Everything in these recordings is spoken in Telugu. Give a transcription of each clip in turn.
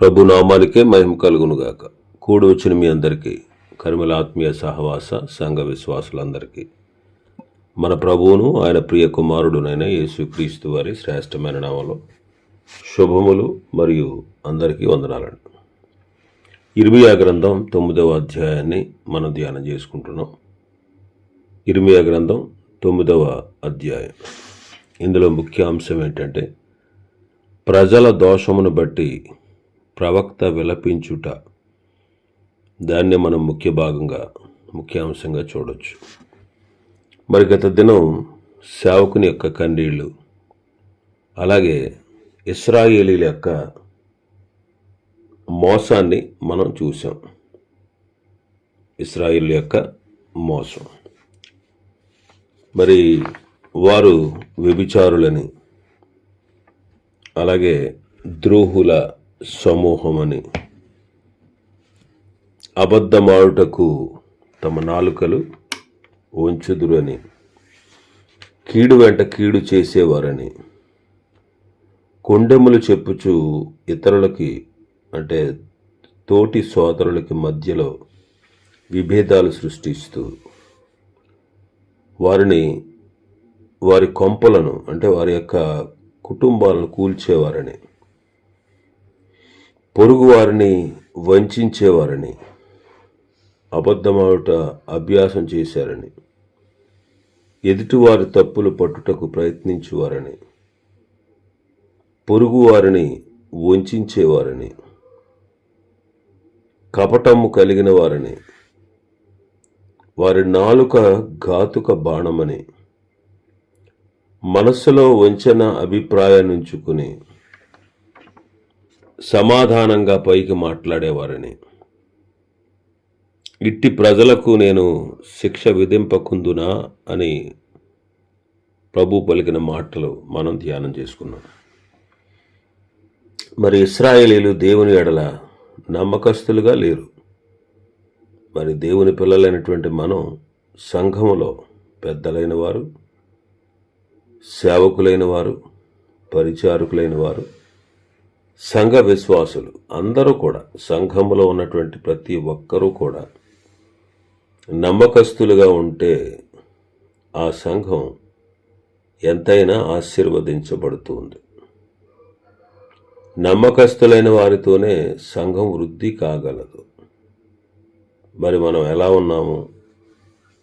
ప్రభు నామానికే మహిమ కలుగునుగాక. కూడి వచ్చిన మీ అందరికీ కరిమల ఆత్మీయ సహవాస సంఘ విశ్వాసులందరికీ మన ప్రభువును ఆయన ప్రియ కుమారుడునైన యేసుక్రీస్తు వారి శ్రేష్టమైన నామలో శుభములు మరియు అందరికీ వందనాలండి. ఇర్మియా గ్రంథం తొమ్మిదవ అధ్యాయాన్ని మనం ధ్యానం చేసుకుంటున్నాం. ఇర్మియా గ్రంథం తొమ్మిదవ అధ్యాయం. ఇందులో ముఖ్య అంశం ఏంటంటే ప్రజల దోషమును బట్టి ప్రవక్త విలపించుట. దాన్ని మనం ముఖ్య భాగంగా ముఖ్యాంశంగా చూడొచ్చు. మరి గత దినం సేవకుని యొక్క కన్నీళ్ళు అలాగే ఇస్రాయేలీల యొక్క మోసాన్ని మనం చూసాం ఇస్రాయిల్ యొక్క మోసం. మరి వారు వ్యభిచారులని అలాగే ద్రోహుల సమూహమని. అబద్ధమాడుటకు తమ నాలుకలు ఉంచుదురని కీడు వెంట కీడు చేసేవారని. కొండెములు చెప్పుచు ఇతరులకి అంటే తోటి సోదరులకి మధ్యలో విభేదాలు సృష్టిస్తూ వారిని వారి కొంపలను అంటే వారి యొక్క కుటుంబాలను కూల్చేవారని. పొరుగువారిని వంచేవారని అబద్ధమాడుట అభ్యాసం చేశారని ఎదుటివారి తప్పులు పట్టుటకు ప్రయత్నించేవారని పొరుగువారిని వంచేవారని కపటము కలిగిన వారని వారి నాలుక ఘాతుక బాణమని మనస్సులో వంచన అభిప్రాయాన్నించుకుని సమాధానంగా పైకి మాట్లాడేవారని. ఇట్టి ప్రజలకు నేను శిక్ష విధింపకుందునా అని ప్రభు పలికిన మాటలు మనం ధ్యానం చేసుకున్నాం. మరి ఇస్రాయేలీలు దేవుని ఎడల నమ్మకస్తులుగా లేరు. మరి దేవుని పిల్లలైనటువంటి మనం సంఘములో పెద్దలైన వారు సేవకులైన వారు పరిచారకులైన వారు సంఘ విశ్వాసులు అందరూ కూడా సంఘములో ఉన్నటువంటి ప్రతి ఒక్కరూ కూడా నమ్మకస్తులుగా ఉంటే ఆ సంఘం ఎంతైనా ఆశీర్వదించబడుతుంది. నమ్మకస్తులైన వారితోనే సంఘం వృద్ధి కాగలదు. మరి మనం ఎలా ఉన్నాము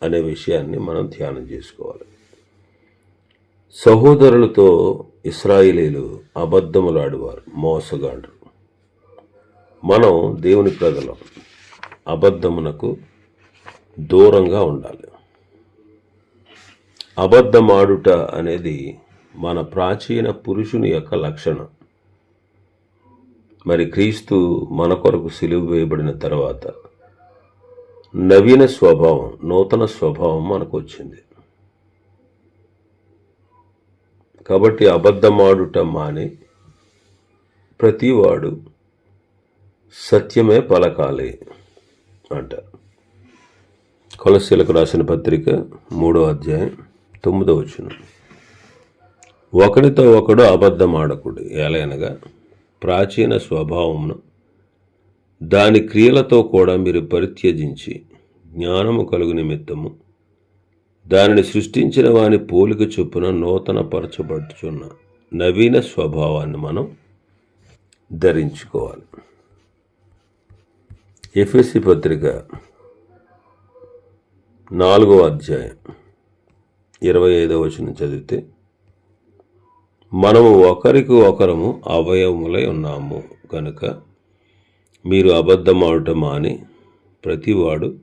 అనే విషయాన్ని మనం ధ్యానం చేసుకోవాలి. సహోదరులతో ఇస్రాయిలీలు అబద్ధములాడువారు మోసగాండ్రు మనం దేవుని ప్రజలం అబద్ధమునకు దూరంగా ఉండాలి. అబద్ధమాడుట అనేది మన ప్రాచీన పురుషుని యొక్క లక్షణం. మరి క్రీస్తు మన కొరకు సిలువు వేయబడిన తర్వాత నవీన స్వభావం నూతన స్వభావం మనకు వచ్చింది. కాబట్టి అబద్ధమాడుట మాని ప్రతివాడు సత్యమే పలకాలి అంటారు కొలసీలకు రాసిన పత్రిక మూడో అధ్యాయం తొమ్మిదో వచ్చిన ఒకరితో ఒకడు అబద్ధమాడకుడు ఎలయనగా ప్రాచీన స్వభావమును దాని క్రియలతో కూడా మీరు పరిత్యజించి జ్ఞానము కలుగు నిమిత్తము దానిని సృష్టించిన వాని పోలిక చొప్పున నూతన పరచబడుచున్న నవీన స్వభావాన్ని మనం ధరించుకోవాలి. ఎఫ్ఎస్సి పత్రిక నాలుగో అధ్యాయం ఇరవై ఐదవ వచనం చదివితే మనము ఒకరికి ఒకరము అవయవములై ఉన్నాము కనుక మీరు అబద్ధమాడటం మాని ప్రతివాడు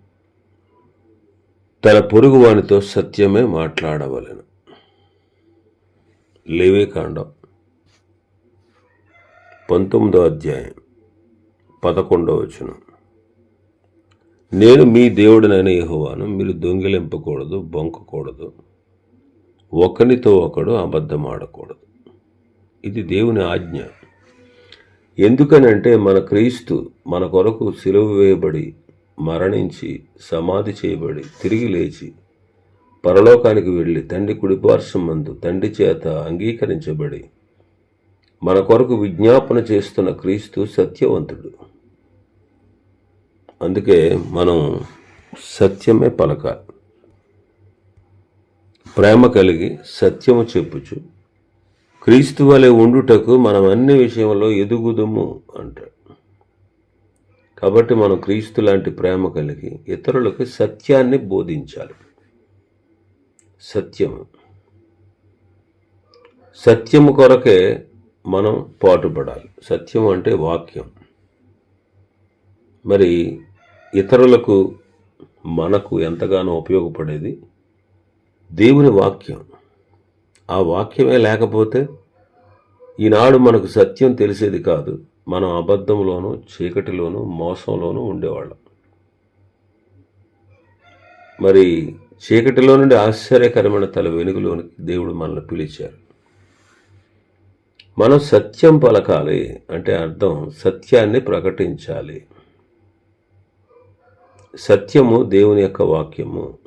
తన పొరుగువానితో సత్యమే మాట్లాడవలెను. లేవే కాండం. పంతొమ్మిదో అధ్యాయం పదకొండవ వచనం. నేను మీ దేవుడినైన యహోవాను మీరు దొంగిలింపకూడదు బొంకకూడదు ఒకరితో ఒకడు అబద్ధం ఆడకూడదు ఇది దేవుని ఆజ్ఞ. ఎందుకనంటే మన క్రీస్తు మన కొరకు సిలువ వేయబడి మరణించి సమాధి చేయబడి తిరిగి లేచి పరలోకానికి వెళ్ళి తండ్రి కుడిపార్శ్వం మందు తండ్రి చేత అంగీకరించబడి మన కొరకు విజ్ఞాపన చేస్తున్న క్రీస్తు సత్యవంతుడు. అందుకే మనం సత్యమే పలకాలి ప్రేమ కలిగి సత్యము చెప్పుచు క్రీస్తు వలె ఉండుటకు మనం అన్ని విషయంలో ఎదుగుదుము అంటాడు. కాబట్టి మనం క్రీస్తు లాంటి ప్రేమ కలిగి ఇతరులకు సత్యాన్ని బోధించాలి. సత్యము. సత్యము కొరకే మనం పాటుపడాలి. సత్యం అంటే వాక్యం. మరి ఇతరులకు మనకు ఎంతగానో ఉపయోగపడేది? దేవుని వాక్యం. ఆ వాక్యమే లేకపోతే ఈనాడు మనకు సత్యం తెలిసేది కాదు. మనం అబద్ధంలోనూ చీకటిలోనూ మోసంలోనూ ఉండేవాళ్ళం. మరి చీకటిలో నుండి ఆశ్చర్యకరమైన తల వెనుకలోనికి దేవుడు మనల్ని పిలిచారు. మనం సత్యం పలకాలి అంటే అర్థం సత్యాన్ని ప్రకటించాలి. సత్యము దేవుని యొక్క వాక్యము.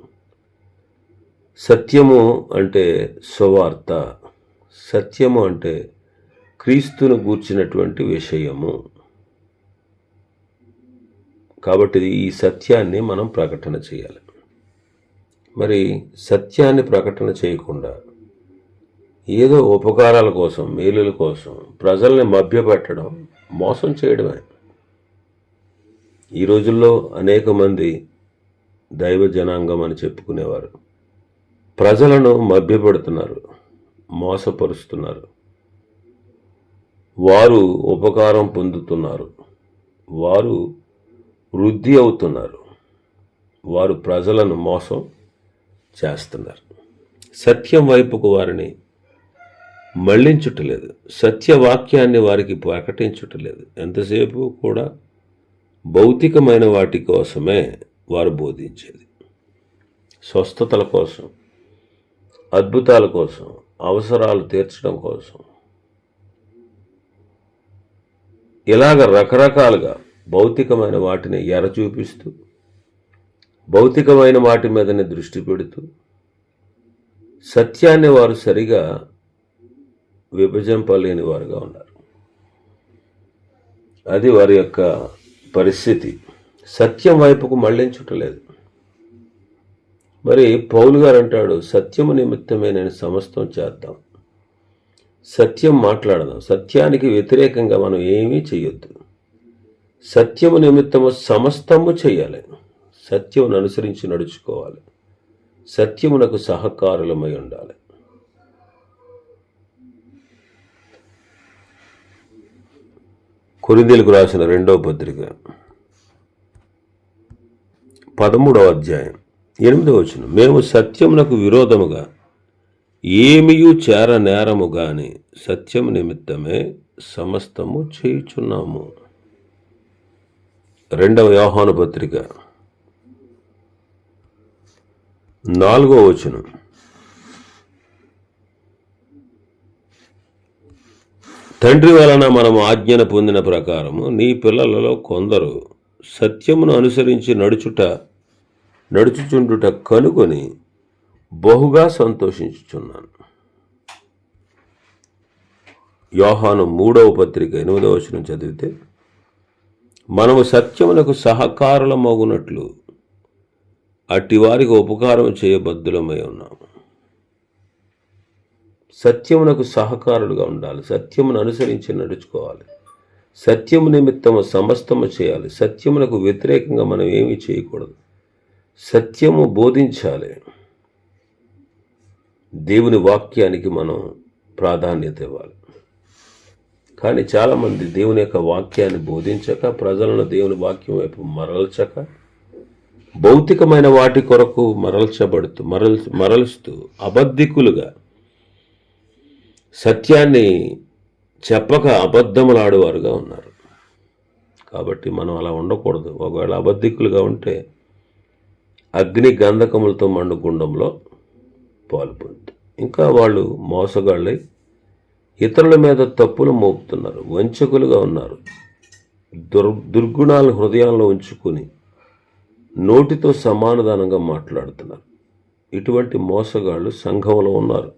సత్యము అంటే సువార్త. సత్యము అంటే క్రీస్తును గూర్చినటువంటి విషయము. కాబట్టి ఈ సత్యాన్ని మనం ప్రకటన చేయాలి. మరి సత్యాన్ని ప్రకటన చేయకుండా ఏదో ఉపకారాల కోసం మేలుల కోసం ప్రజల్ని మభ్యపెట్టడం మోసం చేయడమే. ఈ రోజుల్లో అనేక మంది దైవ జనాంగం అని చెప్పుకునేవారు. ప్రజలను మభ్యపెడుతున్నారు మోసపరుస్తున్నారు. వారు ఉపకారం పొందుతున్నారు. వారు వృద్ధి అవుతున్నారు. వారు ప్రజలను మోసం చేస్తున్నారు. సత్యం వైపుకు వారిని మళ్ళించుటలేదు సత్యవాక్యాన్ని వారికి ప్రకటించుటలేదు. ఎంతసేపు కూడా భౌతికమైన వాటి కోసమే వారు బోధించేది. స్వస్థతల కోసం అద్భుతాల కోసం అవసరాలు తీర్చడం కోసం ఇలాగ రకరకాలుగా భౌతికమైన వాటిని ఎర చూపిస్తూ భౌతికమైన వాటి మీదనే దృష్టి పెడుతూ సత్యాన్ని వారు సరిగా విభజింపలేని వారుగా ఉన్నారు. అది వారి యొక్క పరిస్థితి. సత్యం వైపుకు మళ్ళించుటలేదు మరి పౌలు గారు అంటాడు సత్యము నిమిత్తమే నేను సమస్తం చేద్దాం. సత్యం మాట్లాడదాం. సత్యానికి వ్యతిరేకంగా మనం ఏమీ చేయొద్దు సత్యము నిమిత్తము సమస్తము చేయాలి సత్యమును అనుసరించి నడుచుకోవాలి. సత్యమునకు సహకారులమై ఉండాలి. కొరిందీలకు రాసిన రెండవ పత్రిక. పదమూడవ అధ్యాయం. ఎనిమిదవ వచనం. మేము సత్యమునకు విరోధముగా ఏమియు చేర నేరము గాని సత్యం నిమిత్తమే సమస్తము చేయుచున్నాము. రెండవ యోహాను పత్రిక. నాలుగో వచనం. తండ్రి వలన మనం ఆజ్ఞను పొందిన ప్రకారము నీ పిల్లలలో కొందరు సత్యమును అనుసరించి నడుచుట నడుచుచుండుట కనుకొని బహుగా సంతోషించుచున్నాను. యోహాను మూడవ పత్రిక ఎనిమిదవ వచనం చదివితే మనము సత్యమునకు సహకారులమగునట్లు అట్టి వారికి ఉపకారం చేయబద్దులమై ఉన్నాము. సత్యమునకు సహకారులుగా ఉండాలి. సత్యమును అనుసరించి నడుచుకోవాలి. సత్యము నిమిత్తము సమస్తము చేయాలి. సత్యమునకు వ్యతిరేకంగా మనం ఏమీ చేయకూడదు. సత్యము బోధించాలి. దేవుని వాక్యానికి మనం ప్రాధాన్యత ఇవ్వాలి. కానీ చాలామంది దేవుని యొక్క వాక్యాన్ని బోధించక ప్రజలను దేవుని వాక్యం వైపు మరల్చక భౌతికమైన వాటి కొరకు మరల్చబడుతూ మరల్ మరలుస్తూ అబద్ధికులుగా సత్యాన్ని చెప్పక అబద్ధములాడేవారుగా ఉన్నారు. కాబట్టి మనం అలా ఉండకూడదు. ఒకవేళ అబద్ధికులుగా ఉంటే అగ్ని గంధకములతో మండు గుండంలో పాల్పొంది ఇంకా వాళ్ళు మోసగాళ్ళై ఇతరుల మీద తప్పులు మోపుతున్నారు వంచకులుగా ఉన్నారు. దుర్ దుర్గుణాలను హృదయాల్లో ఉంచుకొని నోటితో సమానదానంగా మాట్లాడుతున్నారు. ఇటువంటి మోసగాళ్ళు సంఘంలో ఉన్నారు.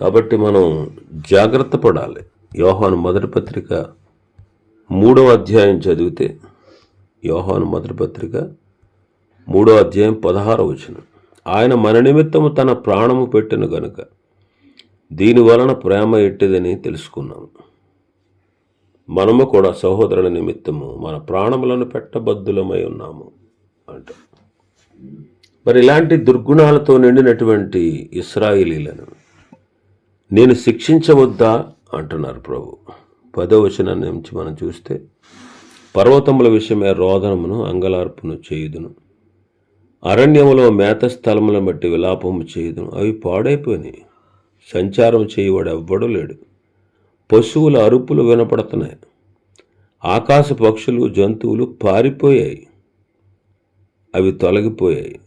కాబట్టి మనం జాగ్రత్త పడాలి. యోహాను మొదటి పత్రిక మూడవ అధ్యాయం చదివితే యోహాను మొదటి పత్రిక మూడో అధ్యాయం పదహారవ వచనం. ఆయన మన నిమిత్తము తన ప్రాణము పెట్టెను గనుక. దీని వలన ప్రేమ ఎట్టిదని తెలుసుకున్నాము. మనము కూడా సహోదరుల నిమిత్తము మన ప్రాణములను పెట్టబద్దులమై ఉన్నాము అంట. మరి ఇలాంటి దుర్గుణాలతో నిండినటువంటి ఇస్రాయిలీలను నేను శిక్షించవద్దా అంటున్నారు ప్రభు. పదవచనాన్ని నుంచి మనం చూస్తే పర్వతముల విషయమే రోదనమును అంగలార్పును చేయుదును. అరణ్యములో మేత స్థలములను బట్టి విలాపము చేయదు అవి పాడైపోయినాయి. సంచారం చేయవాడు ఎవ్వడూ లేడు. పశువుల అరుపులు వినపడుతున్నాయి. ఆకాశ పక్షులు జంతువులు పారిపోయాయి. అవి తొలగిపోయాయి.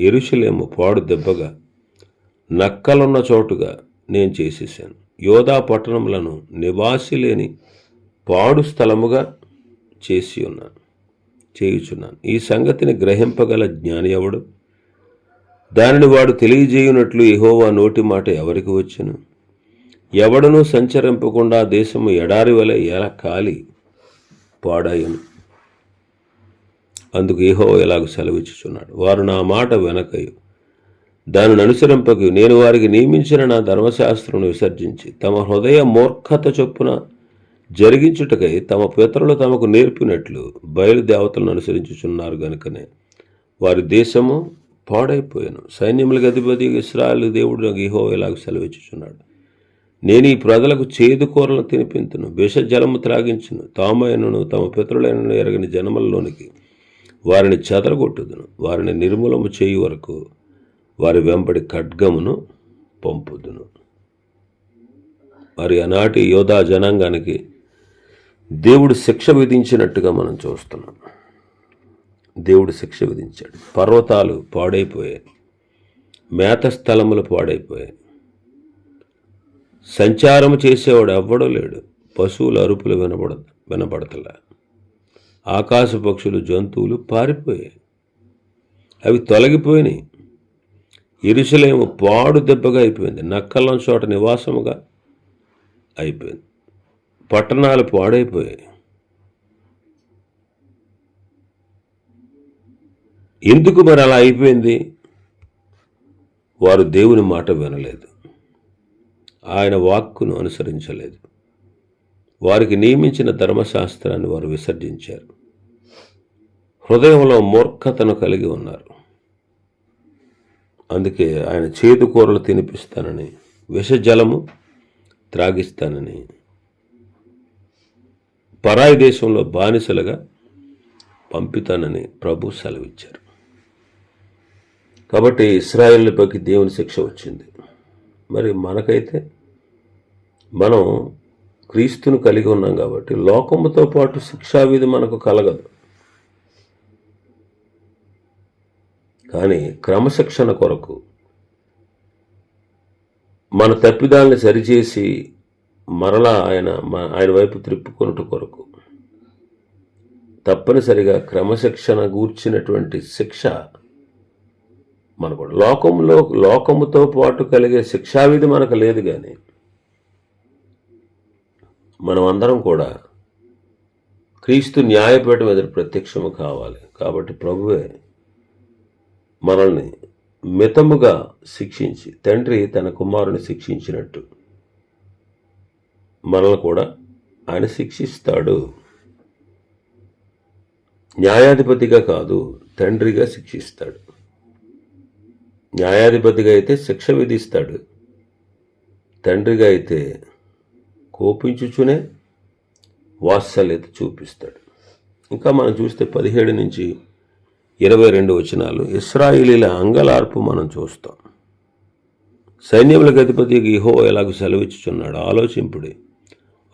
ఎరుషలేము పాడు దెబ్బగా నక్కలున్న చోటుగా నేను చేసేసాను యోధా పట్టణములను నివాసి లేని పాడు స్థలముగా చేసి ఉన్నాను. చేయుచున్నాను. ఈ సంగతిని గ్రహింపగల జ్ఞాని ఎవడు? దానిని వాడు తెలియజేయునట్లు ఇహోవా నోటి మాట ఎవరికి వచ్చును? ఎవడనూ సంచరింపకుండా దేశము ఎడారి వలె ఎలా కాలి పాడాయను? అందుకు ఏహో ఎలాగ సెలవిచ్చుచున్నాడు. వారు నా మాట వెనకయు. దానిని అనుసరింపకు నేను వారికి నియమించిన నా ధర్మశాస్త్రమును విసర్జించి. తమ హృదయ మూర్ఖత చొప్పున జరిగించుటకై తమ పితరులు తమకు నేర్పినట్లు బయలుదేవతలను అనుసరించుచున్నారు గనుకనే. వారి దేశము పాడైపోయాను. సైన్యములకు అధిపతి ఇస్రాయల్ దేవుడు నాకు ఇహో ఇలాగ సెలవిచ్చుచున్నాడు. నేను ఈ ప్రజలకు చేదు కూరలను తినిపింతును విష జలము త్రాగించును. తామైనను తమ పితరులైనను ఎరగని జనములలోనికి వారిని చెదరగొట్టుదును. వారిని నిర్మూలము చేయు వరకు వారి వెంబడి ఖడ్గమును పంపుదును. మరి ఆనాటి యోధా జనాంగానికి దేవుడు శిక్ష విధించినట్టుగా మనం చూస్తున్నాం. దేవుడు శిక్ష విధించాడు. పర్వతాలు పాడైపోయాయి. మేత స్థలములు పాడైపోయాయి. సంచారం చేసేవాడు ఎవ్వడూ లేడు. పశువుల అరుపులు వినబడ వినబడతలే. ఆకాశ పక్షులు జంతువులు పారిపోయాయి. అవి తొలగిపోయినాయి. ఇరుసలేము పాడు దెబ్బగా అయిపోయింది. నక్కలం చోట నివాసముగా అయిపోయింది. పట్టణాలు పాడైపోయాయి. ఎందుకు మరి అలా అయిపోయింది? వారు దేవుని మాట వినలేదు. ఆయన వాక్కును అనుసరించలేదు. వారికి నియమించిన ధర్మశాస్త్రాన్ని వారు విసర్జించారు. హృదయంలో మూర్ఖతను కలిగి ఉన్నారు. అందుకే ఆయన చేదు కూరలు తినిపిస్తానని విషజలము త్రాగిస్తానని పరాయి దేశంలో బానిసలుగా పంపితానని ప్రభు సెలవిచ్చారు. కాబట్టి ఇస్రాయేళ్ళపైకి దేవుని శిక్ష వచ్చింది. మరి మనకైతే మనం క్రీస్తును కలిగి ఉన్నాం కాబట్టి లోకముతో పాటు శిక్షావిధి మనకు కలగదు. కానీ క్రమశిక్షణ కొరకు మన తప్పిదాలను సరిచేసి మరలా ఆయన మా ఆయన వైపు త్రిప్పుకొనుట కొరకు. తప్పనిసరిగా క్రమశిక్షణ గూర్చినటువంటి శిక్ష మనకు లోకంలో లోకముతో పాటు కలిగే శిక్షావిధి మనకు లేదు కానీ మనం అందరం కూడా క్రీస్తు న్యాయపీఠం ఎదురు ప్రత్యక్షము కావాలి. కాబట్టి ప్రభువే మనల్ని మితముగా శిక్షించి తండ్రి తన కుమారుని శిక్షించినట్టు మనల్ని కూడా ఆయన శిక్షిస్తాడు. న్యాయాధిపతిగా కాదు తండ్రిగా శిక్షిస్తాడు. న్యాయాధిపతిగా అయితే శిక్ష విధిస్తాడు. తండ్రిగా అయితే కోపించుచునే వాత్సల్యత చూపిస్తాడు. ఇంకా మనం చూస్తే పదిహేడు నుంచి ఇరవై రెండు వచనాలు ఇస్రాయిలీల అంగలార్పు మనం చూస్తాం. సైన్యములకు అధిపతి ఇహో ఎలాగ సెలవిచ్చుచున్నాడు? ఆలోచింపుడే.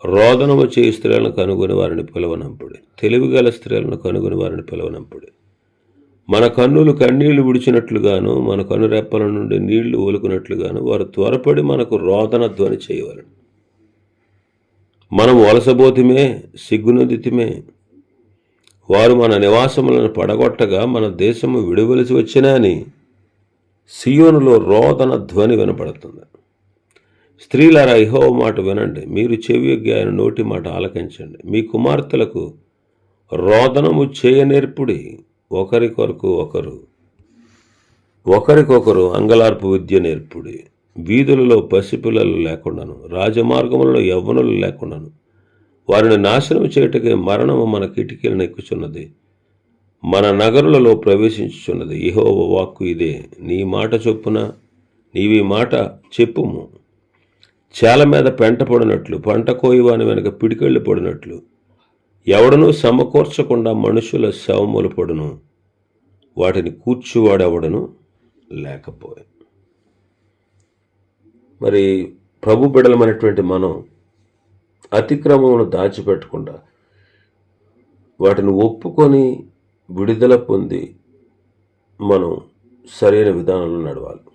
రోదనము చేయి స్త్రీలను కనుగొని వారిని పిలవనంపుడి. తెలివిగల స్త్రీలను కనుగొని వారిని పిలవనంపుడి. మన కన్నులు కన్నీళ్ళు విడిచినట్లుగాను మన కనురెప్పల నుండి నీళ్ళు ఒలుకున్నట్లుగాను వారు త్వరపడి మనకు రోదన ధ్వని చేయవలను. మనం వలసబోతిమే సిగ్గునొందితిమే. వారు మన నివాసములను పడగొట్టగా మన దేశము విడవలసి వచ్చినా అని సియోనులో రోదన ధ్వని వినపడుతుంది. స్త్రీలారా ఇహో మాట వినండి. మీరు చెవియొగ్గి ఆయన నోటి మాట ఆలకించండి. మీ కుమార్తెలకు రోదనము చేయనేర్పుడి ఒకరి కొరకు ఒకరు ఒకరికొకరు అంగలార్పు విద్య నేర్పుడి. వీధులలో పసిపిల్లలు లేకుండాను రాజమార్గములలో యవ్వనులు లేకుండాను వారిని నాశనం చేయుటకే మరణము మన కిటికీలను ఎక్కుచున్నది మన నగరులలో ప్రవేశించుచున్నది. ఇహోవ వాక్కు ఇదే నీ మాట చొప్పున నీవి మాట చెప్పుము. చేల మీద పెంట పడినట్లు పంట కోయవాని వెనుక పిడికెళ్ళు పడినట్లు ఎవడనూ సమకూర్చకుండా మనుషుల శవములు పడును. వాటిని కూర్చువాడెవడను లేకపోయి మరి ప్రభు బిడలమైనటువంటి మనం అతిక్రమమును దాచిపెట్టకుండా వాటిని ఒప్పుకొని విడుదల పొంది మనం సరైన విధానంలో నడవాలి.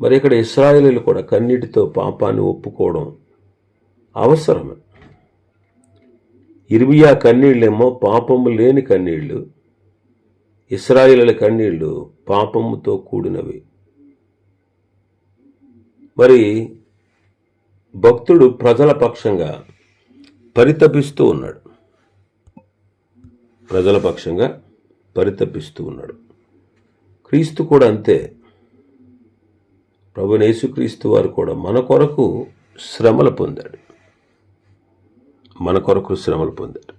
మరి ఇక్కడ ఇస్రాయేలీలు కూడా కన్నీటితో పాపాన్ని ఒప్పుకోవడం అవసరమే. ఇర్మియా కన్నీళ్ళేమో పాపము లేని కన్నీళ్ళు ఇస్రాయిల కన్నీళ్ళు పాపముతో కూడినవి. మరి భక్తుడు ప్రజల పక్షంగా పరితపిస్తూ ఉన్నాడు. ప్రజల పక్షంగా పరితపిస్తూ ఉన్నాడు. క్రీస్తు కూడా అంతే. ప్రభు యేసుక్రీస్తు వారు కూడా మన కొరకు శ్రమలు పొందాడు. మన కొరకు శ్రమలు పొందాడు.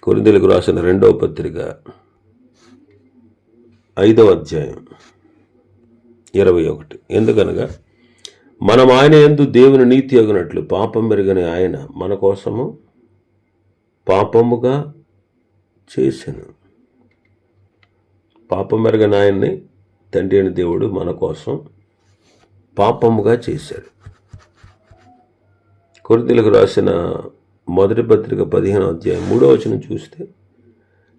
కొరిందలకు రాసిన రెండవ పత్రిక ఐదవ అధ్యాయం ఇరవై ఒకటి. ఎందుకనగా మనం ఆయన ఎందు దేవుని నీతి అగినట్లు పాపం మెరుగని ఆయన మన కోసము పాపముగా చేశాను పాపం మెరుగని ఆయన్ని తండ్రి అయిన దేవుడు మన కోసం పాపముగా చేశాడు. కొరితలకు రాసిన మొదటి పత్రిక పదిహేను అధ్యాయం మూడో వచనం చూస్తే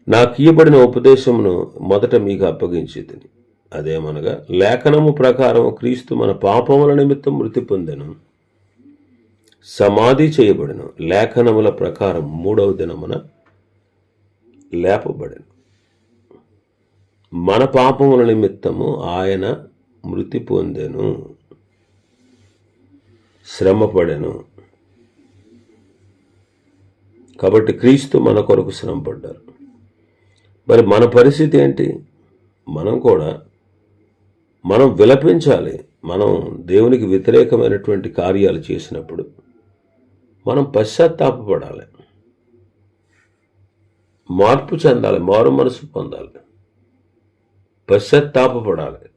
నాకు ఇయ్యబడిన ఉపదేశమును మొదట మీకు అప్పగించేదని అదేమనగా లేఖనము ప్రకారం క్రీస్తు మన పాపముల నిమిత్తం మృతి పొందెను. సమాధి చేయబడిన. లేఖనముల ప్రకారం మూడవ దినమున లేపబడను. మన పాపముల నిమిత్తము ఆయన మృతి పొందెను శ్రమపడెను కాబట్టి క్రీస్తు మన కొరకు శ్రమపడ్డారు మరి మన పరిస్థితి ఏంటి? మనం కూడా మనం విలపించాలి. మనం దేవునికి వ్యతిరేకమైనటువంటి కార్యాలు చేసినప్పుడు మనం పశ్చాత్తాపపడాలి. మార్పు చెందాలి మారు మనసు పొందాలి. పశ్చాత్తాపడాలి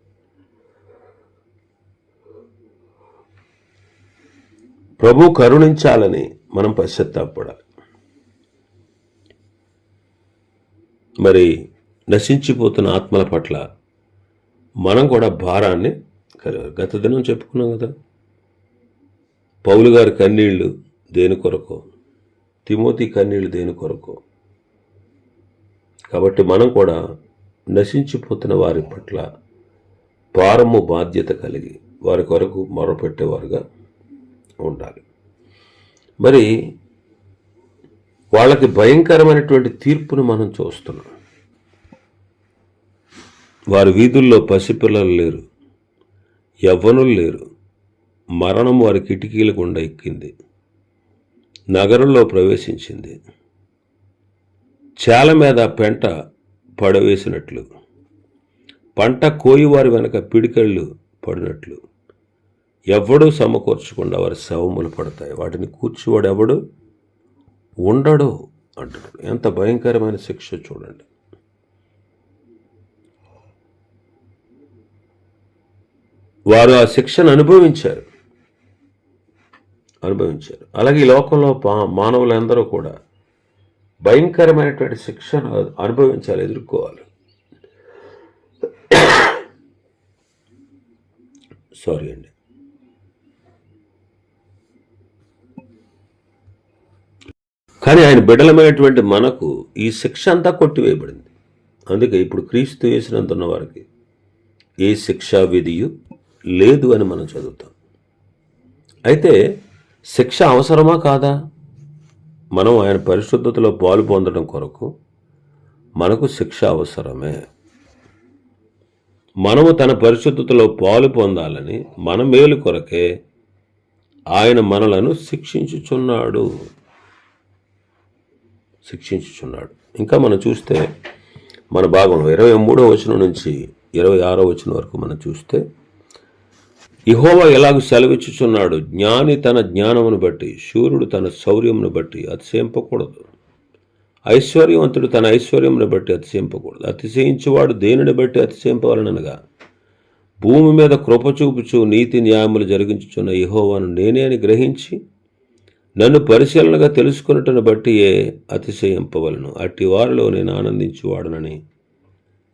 ప్రభు కరుణించాలని మనం పశ్చాత్తాపడాలి మరి నశించిపోతున్న ఆత్మల పట్ల మనం కూడా భారాన్ని గత దినం చెప్పుకున్నాం కదా పౌలు గారి కన్నీళ్ళు దేని కొరకు తిమోతి కన్నీళ్ళు దేని కొరకు? కాబట్టి మనం కూడా నశించిపోతున్న వారి పట్ల పారము బాధ్యత కలిగి వారి కొరకు మొరపెట్టేవారుగా ఉండాలి. మరి వాళ్ళకి భయంకరమైనటువంటి తీర్పును మనం చూస్తున్నాం. వారి వీధుల్లో పసిపిల్లలు లేరు యవ్వనులు లేరు మరణం వారి కిటికీల గుండా ఎక్కింది నగరంలో ప్రవేశించింది. చాల మీద పెంట పడవేసినట్లు. పంట కోయివారి వెనక పిడికళ్ళు పడినట్లు. ఎవడూ సమకూర్చకుండా వారి శవములు పడతాయి. వాటిని కూర్చువాడు ఎవడు? ఉండడు అంటాడు ఎంత భయంకరమైన శిక్ష చూడండి. వారు ఆ శిక్షను అనుభవించారు. అనుభవించారు. అలాగే ఈ లోకంలో మానవులందరూ కూడా భయంకరమైనటువంటి శిక్షను అనుభవించాలి ఎదుర్కోవాలి. సారీ అండి. కానీ ఆయన బిడలమైనటువంటి మనకు ఈ శిక్ష అంతా కొట్టివేయబడింది. అందుకే ఇప్పుడు క్రీస్తు వేసినందున్న వారికి ఏ శిక్షా విధియు లేదు అని మనం చదువుతాం. అయితే శిక్ష అవసరమా కాదా? మనం ఆయన పరిశుద్ధతలో పాలు పొందడం కొరకు మనకు శిక్ష అవసరమే. మనము తన పరిశుద్ధతలో పాలు పొందాలని మన మేలు కొరకే ఆయన మనలను శిక్షించుచున్నాడు. శిక్షించుచున్నాడు. ఇంకా మనం చూస్తే మన భాగంలో ఇరవై మూడో వచనం నుంచి ఇరవై ఆరో వచనం వరకు మనం చూస్తే ఇహోవా ఎలాగ సెలవిచ్చుచున్నాడు? జ్ఞాని తన జ్ఞానమును బట్టి శూరుడు తన శౌర్యమును బట్టి అతిశయింపకూడదు. ఐశ్వర్యవంతుడు తన ఐశ్వర్యమును బట్టి అతిశయింపకూడదు. అతిశయించువాడు దేనిని బట్టి అతిశయింపవలనగా భూమి మీద కృపచూపుచు నీతి న్యాయములు జరిగించుచున్న ఇహోవాను నేనే అని గ్రహించి నన్ను పరిశీలనగా తెలుసుకున్నట్టును బట్టి ఏ అతిశయింపవలను. అట్టి వారిలో నేను ఆనందించువాడనని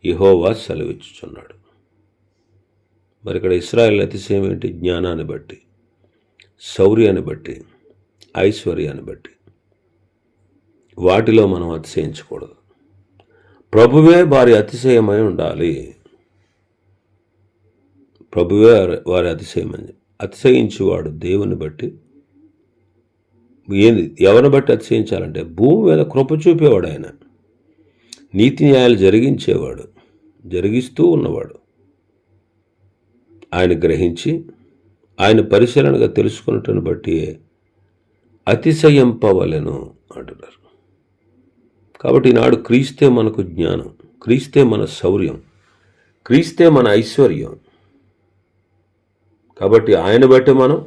ఇహోవా సెలవిచ్చుచున్నాడు. మరి ఇక్కడ ఇస్రాయల్ అతిశయం ఏంటి? జ్ఞానాన్ని బట్టి శౌర్యాన్ని బట్టి ఐశ్వర్యాన్ని బట్టి. వాటిలో మనం అతిశయించకూడదు. ప్రభువే వారి అతిశయమై ఉండాలి. ప్రభువే వారి- అతిశయమని అతిశయించేవాడు దేవుని బట్టి. ఏంది? ఎవరిని బట్టి అతిశయించాలంటే భూమి మీద కృప చూపేవాడు ఆయన. నీతి న్యాయాలు జరిగించేవాడు జరిగిస్తూ ఉన్నవాడు. ఆయన గ్రహించి ఆయన పరిశీలనగా తెలుసుకున్నట్టును బట్టి అతిశయింపవలెను అంటున్నారు. కాబట్టి ఈనాడు క్రీస్తే మనకు జ్ఞానం క్రీస్తే మన శౌర్యం క్రీస్తే మన ఐశ్వర్యం. కాబట్టి ఆయన బట్టి మనం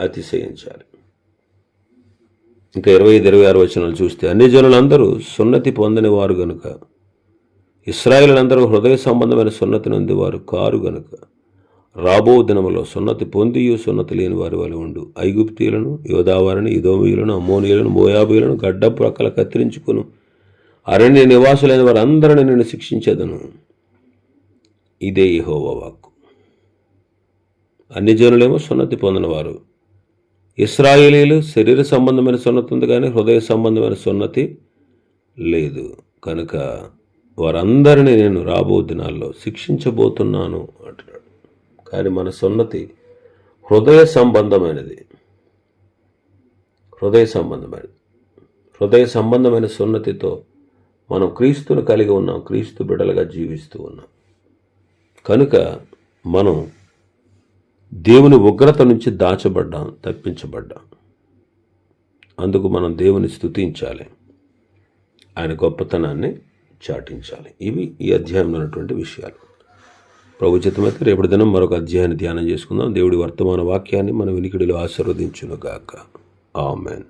అతిశయించాలి. ఇంకా ఇరవై ఐదు ఇరవై ఆరు వచనాలు చూస్తే అన్ని జనులందరూ సున్నతి పొందని వారు గనుక ఇస్రాయిలందరూ హృదయ సంబంధమైన సున్నతి నొంది వారు కారు గనుక రాబో దినములో సున్నతి పొందియు సున్నతి లేని వారి వలె ఉండు. ఐగుప్తీయులను యోధావారిని ఇదోమీయులను అమ్మోనియులను మోయాబీయులను గడ్డ ప్రక్కల కత్తిరించుకును. అరణ్య నివాసులైన వారందరిని నేను శిక్షించేదను. ఇదే యహోవా వాక్కు. అన్ని జనులేమో సున్నతి పొందినవారు. ఇస్రాయేలీలు శరీర సంబంధమైన సున్నతి ఉంది కానీ హృదయ సంబంధమైన సున్నతి లేదు. కనుక వారందరినీ నేను రాబో దినాల్లో శిక్షించబోతున్నాను అంటున్నాడు. కానీ మన సున్నతి హృదయ సంబంధమైనది. హృదయ సంబంధమైనది. హృదయ సంబంధమైన సున్నతితో మనం క్రీస్తును కలిగి ఉన్నాం. క్రీస్తు బిడలుగా జీవిస్తూ ఉన్నాం. కనుక మనం దేవుని ఉగ్రత నుంచి దాచబడ్డాం తప్పించబడ్డాం. అందుకు మనం దేవుని స్తుతించాలి. ఆయన గొప్పతనాన్ని చాటించాలి. ఇవి ఈ అధ్యాయంలో ఉన్నటువంటి విషయాలు. ప్రభు చిత్తమైతే రేపటి దినం మరొక అధ్యాయాన్ని ధ్యానం చేసుకుందాం. దేవుడి వర్తమాన వాక్యాన్ని మన వినికిడిలో ఆశీర్వదించునుగాక. ఆమెన్.